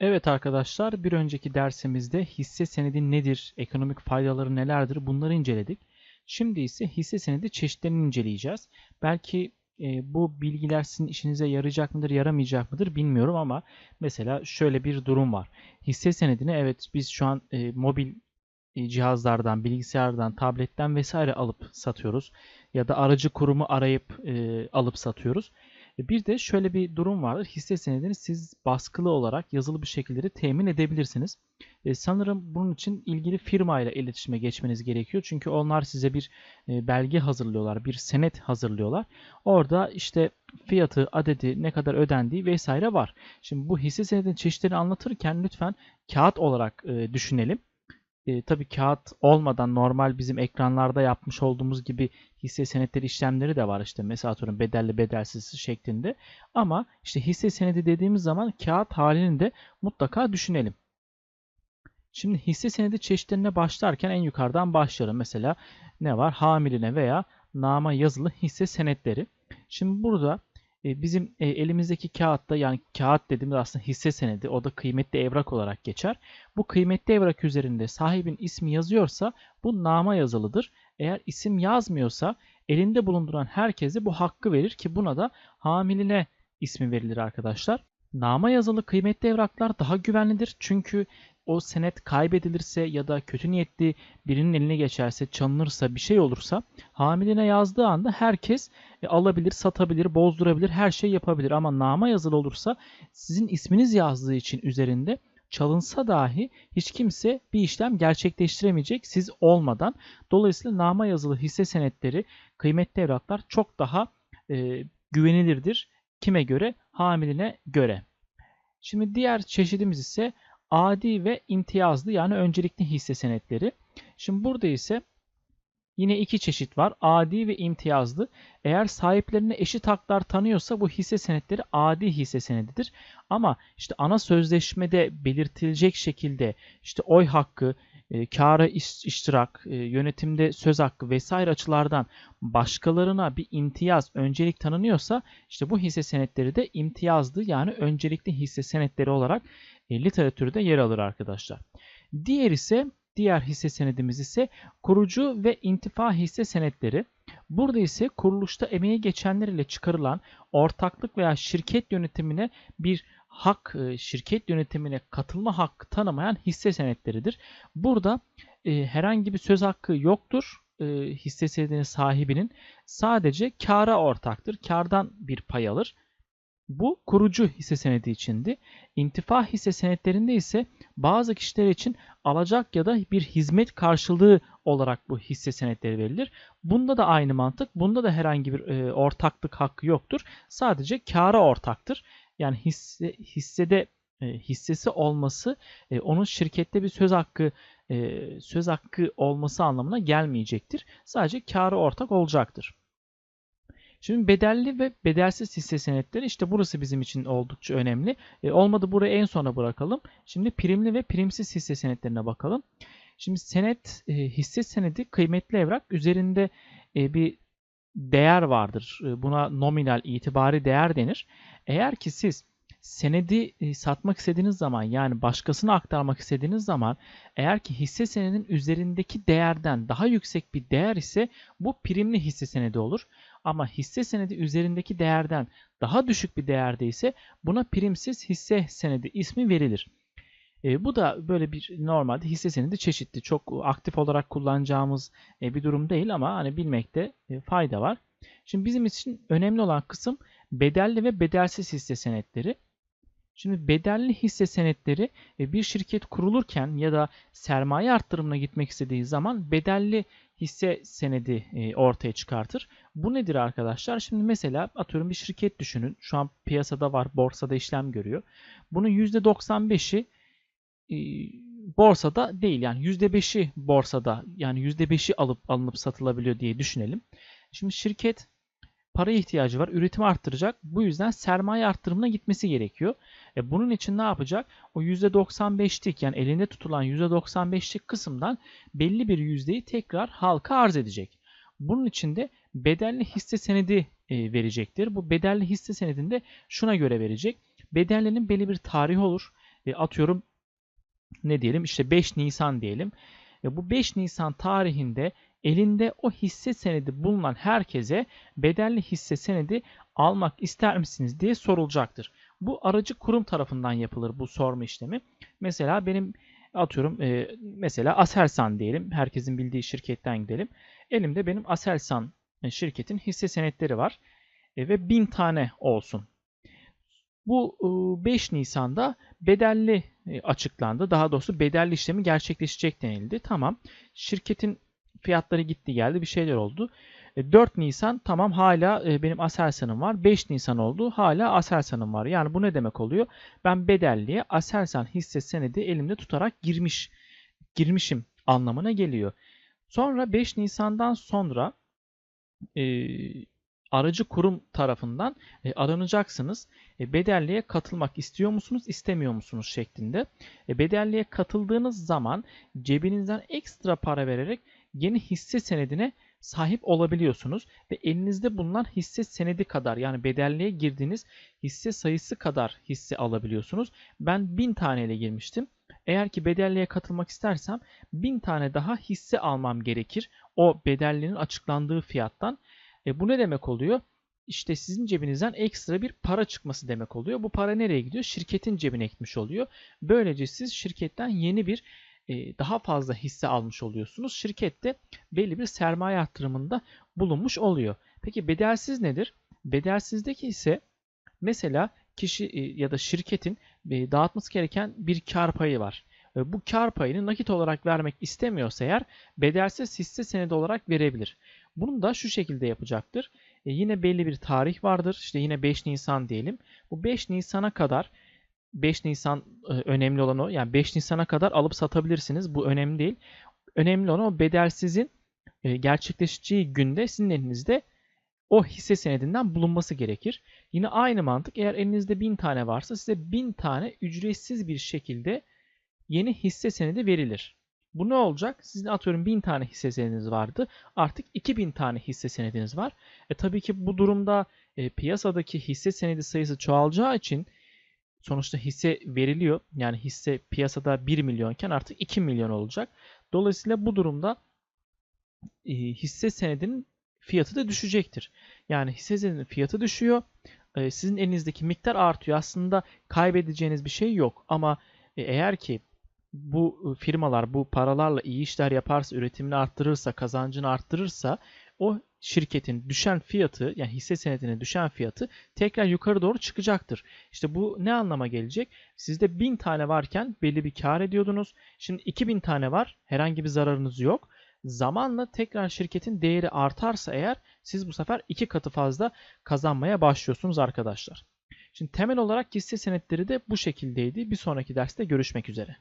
Evet arkadaşlar, bir önceki dersimizde hisse senedi nedir, ekonomik faydaları nelerdir bunları inceledik. Şimdi ise hisse senedi çeşitlerini inceleyeceğiz. Belki e, bu bilgiler sizin işinize yarayacak mıdır, yaramayacak mıdır bilmiyorum ama mesela şöyle bir durum var. Hisse senedini evet biz şu an e, mobil e, cihazlardan, bilgisayardan, tabletten vesaire alıp satıyoruz ya da aracı kurumu arayıp e, alıp satıyoruz. E, bir de şöyle bir durum vardır. Hisse senedini siz baskılı olarak yazılı bir şekilde temin edebilirsiniz. E, sanırım bunun için ilgili firma ile iletişime geçmeniz gerekiyor. Çünkü onlar size bir e, belge hazırlıyorlar, bir senet hazırlıyorlar. Orada işte fiyatı, adedi, ne kadar ödendiği vesaire var. Şimdi bu hisse senedinin çeşitlerini anlatırken lütfen kağıt olarak düşünelim e, tabii kağıt olmadan normal bizim ekranlarda yapmış olduğumuz gibi hisse senetleri işlemleri de var işte mesela atıyorum bedelli bedelsiz şeklinde. Ama işte hisse senedi dediğimiz zaman kağıt halini de mutlaka düşünelim. Şimdi hisse senedi çeşitlerine başlarken en yukarıdan başlayalım. Mesela ne var? Hamiline veya nama yazılı hisse senetleri. Şimdi burada bizim e, elimizdeki kağıtta yani kağıt dediğimiz aslında hisse senedi o da kıymetli evrak olarak geçer. Bu kıymetli evrak üzerinde sahibin ismi yazıyorsa bu nama yazılıdır. Eğer isim yazmıyorsa elinde bulunduran herkese bu hakkı verir ki buna da hamiline ismi verilir arkadaşlar. Nama yazılı kıymetli evraklar daha güvenlidir. Çünkü o senet kaybedilirse ya da kötü niyetli birinin eline geçerse, çalınırsa, bir şey olursa hamiline yazdığı anda herkes e, alabilir, satabilir, bozdurabilir, her şey yapabilir. Ama nama yazılı olursa sizin isminiz yazdığı için üzerinde çalınsa dahi hiç kimse bir işlem gerçekleştiremeyecek siz olmadan. Dolayısıyla nama yazılı hisse senetleri, kıymetli evraklar çok daha e, güvenilirdir. Kime göre? Hamiline göre. Şimdi diğer çeşidimiz ise adi ve imtiyazlı yani öncelikli hisse senetleri. Şimdi burada ise yine iki çeşit var. Adi ve imtiyazlı. Eğer sahiplerine eşit haklar tanıyorsa bu hisse senetleri adi hisse senedidir. Ama işte ana sözleşmede belirtilecek şekilde işte oy hakkı, e, kâra iş, iştirak, e, yönetimde söz hakkı vesaire açılardan başkalarına bir imtiyaz, öncelik tanınıyorsa işte bu hisse senetleri de imtiyazlı yani öncelikli hisse senetleri olarak e, literatürde yer alır arkadaşlar. Diğer ise diğer hisse senedimiz ise kurucu ve intifa hisse senetleri. Burada ise kuruluşta emeği geçenler ile çıkarılan ortaklık veya şirket yönetimine bir hak, e, şirket yönetimine katılma hakkı tanımayan hisse senetleridir. Burada e, herhangi bir söz hakkı yoktur e, hisse senedinin sahibinin. Sadece kara ortaktır. Kardan bir pay alır. Bu kurucu hisse senedi içindi. İntifa hisse senetlerinde ise bazı kişiler için alacak ya da bir hizmet karşılığı olarak bu hisse senetleri verilir. Bunda da aynı mantık. Bunda da herhangi bir e, ortaklık hakkı yoktur. Sadece kâra ortaktır. Yani hisse, hissede e, hissesi olması e, onun şirkette bir söz hakkı e, söz hakkı olması anlamına gelmeyecektir. Sadece kâra ortak olacaktır. Şimdi bedelli ve bedelsiz hisse senetleri işte burası bizim için oldukça önemli. E, olmadı burayı en sona bırakalım. Şimdi primli ve primsiz hisse senetlerine bakalım. Şimdi senet e, hisse senedi kıymetli evrak üzerinde e, bir değer vardır. E, buna nominal itibari değer denir. Eğer ki siz senedi e, satmak istediğiniz zaman yani başkasına aktarmak istediğiniz zaman eğer ki hisse senedinin üzerindeki değerden daha yüksek bir değer ise bu primli hisse senedi olur. Ama hisse senedi üzerindeki değerden daha düşük bir değerde ise buna primsiz hisse senedi ismi verilir. E, bu da böyle bir normalde hisse senedi çeşitli. Çok aktif olarak kullanacağımız e, bir durum değil ama hani bilmekte e, fayda var. Şimdi bizim için önemli olan kısım bedelli ve bedelsiz hisse senetleri. Şimdi bedelli hisse senetleri bir şirket kurulurken ya da sermaye arttırımına gitmek istediği zaman bedelli hisse senedi ortaya çıkartır. Bu nedir arkadaşlar? Şimdi mesela atıyorum bir şirket düşünün. Şu an piyasada var, borsada işlem görüyor. Bunun %95'i e, borsada değil. Yani %5'i borsada yani %5'i alıp alınıp satılabiliyor diye düşünelim. Şimdi şirket para ihtiyacı var. Üretimi arttıracak. Bu yüzden sermaye arttırımına gitmesi gerekiyor. E bunun için ne yapacak? O %95'lik yani elinde tutulan %95'lik kısımdan belli bir yüzdeyi tekrar halka arz edecek. Bunun için de bedelli hisse senedi e, verecektir. Bu bedelli hisse senedinde şuna göre verecek. Bedellinin belli bir tarihi olur. e, atıyorum ne diyelim işte 5 Nisan diyelim. E, bu 5 Nisan tarihinde elinde o hisse senedi bulunan herkese bedelli hisse senedi almak ister misiniz diye sorulacaktır. Bu aracı kurum tarafından yapılır bu sorma işlemi. Mesela benim atıyorum e, mesela Aselsan diyelim. Herkesin bildiği şirketten gidelim. Elimde benim Aselsan e, şirketin hisse senetleri var. E, ve 1000 tane olsun. Bu 5 Nisan'da bedelli e, açıklandı. Daha doğrusu bedelli işlemi gerçekleşecek denildi. Tamam. Şirketin fiyatları gitti geldi bir şeyler oldu. 4 e, Nisan tamam hala e, benim Aselsan'ım var. 5 Nisan oldu hala Aselsan'ım var. Yani bu ne demek oluyor? Ben bedelliye Aselsan hisse senedi elimde tutarak girmiş girmişim anlamına geliyor. Sonra 5 Nisan'dan sonra e, aracı kurum tarafından e, aranacaksınız. E, bedelliye katılmak istiyor musunuz, istemiyor musunuz şeklinde. E, bedelliye katıldığınız zaman cebinizden ekstra para vererek yeni hisse senedine sahip olabiliyorsunuz ve elinizde bulunan hisse senedi kadar yani bedelliye girdiğiniz hisse sayısı kadar hisse alabiliyorsunuz. Ben 1000 taneyle girmiştim. Eğer ki bedelliye katılmak istersem 1000 tane daha hisse almam gerekir. O bedellinin açıklandığı fiyattan. E bu ne demek oluyor? İşte sizin cebinizden ekstra bir para çıkması demek oluyor. Bu para nereye gidiyor? Şirketin cebine gitmiş oluyor. Böylece siz şirketten yeni bir e, daha fazla hisse almış oluyorsunuz. Şirket de belli bir sermaye arttırımında bulunmuş oluyor. Peki bedelsiz nedir? Bedelsizdeki ise mesela kişi e, ya da şirketin e, dağıtması gereken bir kar payı var. Bu kar payını nakit olarak vermek istemiyorsa eğer bedelsiz hisse senedi olarak verebilir. Bunu da şu şekilde yapacaktır. E yine belli bir tarih vardır. İşte yine 5 Nisan diyelim. Bu 5 Nisan'a kadar 5 Nisan e, önemli olan o. Yani 5 Nisan'a kadar alıp satabilirsiniz. Bu önemli değil. Önemli olan o bedelsizin e, gerçekleşeceği günde sizin elinizde o hisse senedinden bulunması gerekir. Yine aynı mantık eğer elinizde 1000 tane varsa size 1000 tane ücretsiz bir şekilde yeni hisse senedi verilir. Bu ne olacak? Sizin atıyorum 1000 tane hisse senediniz vardı. Artık 2000 tane hisse senediniz var. E tabii ki bu durumda e, piyasadaki hisse senedi sayısı çoğalacağı için sonuçta hisse veriliyor. Yani hisse piyasada 1 milyonken artık 2 milyon olacak. Dolayısıyla bu durumda e, hisse senedinin fiyatı da düşecektir. Yani hisse senedinin fiyatı düşüyor. E, sizin elinizdeki miktar artıyor. Aslında kaybedeceğiniz bir şey yok. Ama e, eğer ki bu ıı, firmalar bu paralarla iyi işler yaparsa, üretimini arttırırsa, kazancını arttırırsa o şirketin düşen fiyatı yani hisse senedinin düşen fiyatı tekrar yukarı doğru çıkacaktır. İşte bu ne anlama gelecek? Sizde 1000 tane varken belli bir kar ediyordunuz. Şimdi 2000 tane var. Herhangi bir zararınız yok. Zamanla tekrar şirketin değeri artarsa eğer siz bu sefer iki katı fazla kazanmaya başlıyorsunuz arkadaşlar. Şimdi temel olarak hisse senetleri de bu şekildeydi. Bir sonraki derste görüşmek üzere.